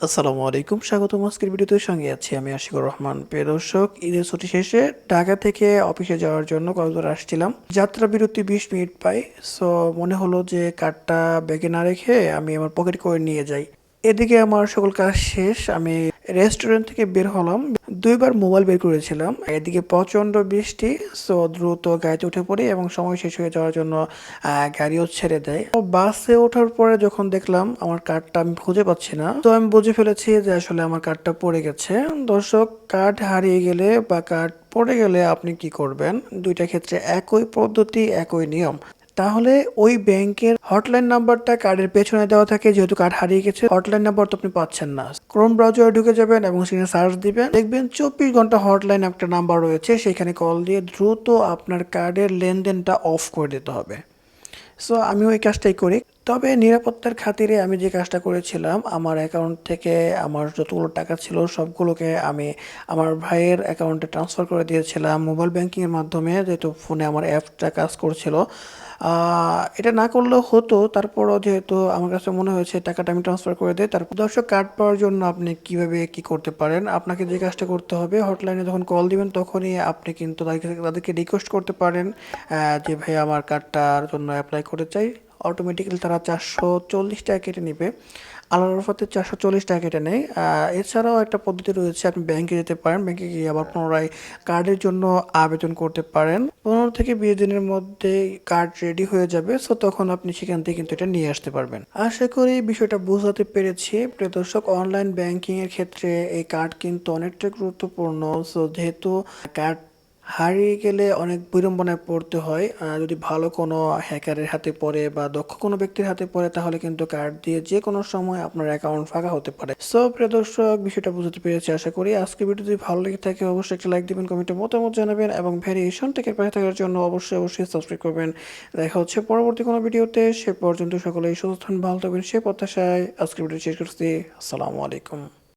আসসালামু আলাইকুম স্বাগত আজকের ভিডিওতে। সঙ্গে আছি আমি আশিকুর রহমান। প্রিয় দর্শক, ঈদের ছুটি শেষে ঢাকা থেকে অফিসে যাওয়ার জন্য কক্সবাজার আসছিলাম। যাত্রা বিরতি বিশ মিনিট পাই সো মনে হলো যে কার্ডটা ব্যাগে না রেখে আমি আমার পকেট করে নিয়ে যাই। এদিকে আমার সকল কাজ শেষ, আমি রেস্টুরেন্ট থেকে বের হলাম। দুইবার মোবাইল বের করেছিলাম। এদিকে প্রচণ্ড বৃষ্টি সো দ্রুত গাড়িতে উঠে পড়ি এবং সময় শেষ হয়ে যাওয়ার জন্য গাড়িও ছেড়ে দেয়। তো বাসে ওঠার পরে যখন দেখলাম আমার কার্ডটা আমি খুঁজে পাচ্ছি না, তো আমি বুঝে ফেলেছি যে আসলে আমার কার্ডটা পড়ে গেছে। দর্শক, কার্ড হারিয়ে গেলে বা কার্ড পড়ে গেলে আপনি কি করবেন? দুইটা ক্ষেত্রে একই পদ্ধতি, একই নিয়ম। তাহলে ওই ব্যাংকের হটলাইন নাম্বারটা কার্ডের পেছনে দেওয়া থাকে, যেহেতু কার্ড হারিয়ে গেছে, হটলাইন নাম্বার তো আপনি পাচ্ছেন না। ক্রোম ব্রাউজারে ঢুকে যাবেন এবং সেখানে সার্চ দিবেন। দেখবেন চব্বিশ ঘণ্টা হটলাইন একটা নাম্বার রয়েছে, সেখানে কল দিয়ে দ্রুত আপনার কার্ডের লেনদেনটা অফ করে দিতে হবে। সো আমি ওই কাজটাই করি। তবে নিরাপত্তার খাতিরে আমি যে কাজটা করেছিলাম, আমার অ্যাকাউন্ট থেকে আমার যতগুলো টাকা ছিল সবগুলোকে আমি আমার ভাইয়ের অ্যাকাউন্টে ট্রান্সফার করে দিয়েছিলাম মোবাইল ব্যাংকিংয়ের মাধ্যমে, যেহেতু ফোনে আমার অ্যাপটা কাজ করছিল। এটা না করলেও হতো, তারপরও যেহেতু আমার কাছে মনে হয়েছে টাকাটা আমি ট্রান্সফার করে দিই, তারপর দর্শক কার্ড পাওয়ার জন্য আপনি কীভাবে কি করতে পারেন? আপনাকে যে কাজটা করতে হবে হটলাইনে যখন কল দিবেন তখনই আপনি কিন্তু তাদেরকে রিকোয়েস্ট করতে পারেন যে ভাই আমার কার্ডটার জন্য অ্যাপ্লাই করতে চাই। অটোমেটিক্যালি তারা চারশো চল্লিশ টাকা কেটে নেবে। আল্লাহ রফাতে চারশো চল্লিশ টাকা কেটে নেয়। এছাড়াও একটা পদ্ধতি রয়েছে, আপনি ব্যাংকে যেতে পারেন। ব্যাংকে গিয়ে আবার পুনরায় কার্ডের জন্য আবেদন করতে পারেন। পনেরো থেকে বিশ দিনের মধ্যে কার্ড রেডি হয়ে যাবে সো তখন আপনি সেখান থেকে কিন্তু এটা নিয়ে আসতে পারবেন। আশা করি বিষয়টা বোঝাতে পেরেছি। প্রিয় দর্শক অনলাইন ব্যাংকিংয়ের ক্ষেত্রে এই কার্ড কিন্তু অনেকটা গুরুত্বপূর্ণ। সো যেহেতু কার্ড হারিয়ে গেলে অনেক বিড়ম্বনায় পড়তে হয়। যদি ভালো কোনো হ্যাকারের হাতে পড়ে বা দক্ষ কোনো ব্যক্তির হাতে পড়ে, তাহলে কিন্তু কার্ড দিয়ে যে কোনো সময় আপনার অ্যাকাউন্ট ফাঁকা হতে পারে। সো, প্রিয় দর্শক, বিষয়টা বুঝতে পেরেছি, আশা করি আজকে ভিডিও যদি ভালো লেগে থাকে, অবশ্যই একটা লাইক দিবেন, কমেন্টে মতামত জানাবেন এবং ভ্যারিয়েশন থেকে পাশে থাকার জন্য অবশ্যই অবশ্যই সাবস্ক্রাইব করবেন। দেখা হচ্ছে পরবর্তী কোনো ভিডিওতে। সে পর্যন্ত সকলেই সুস্থ ভালো থাকবেন। সে প্রত্যাশায় আজকে ভিডিও শেষ করছি। আসসালামু আলাইকুম।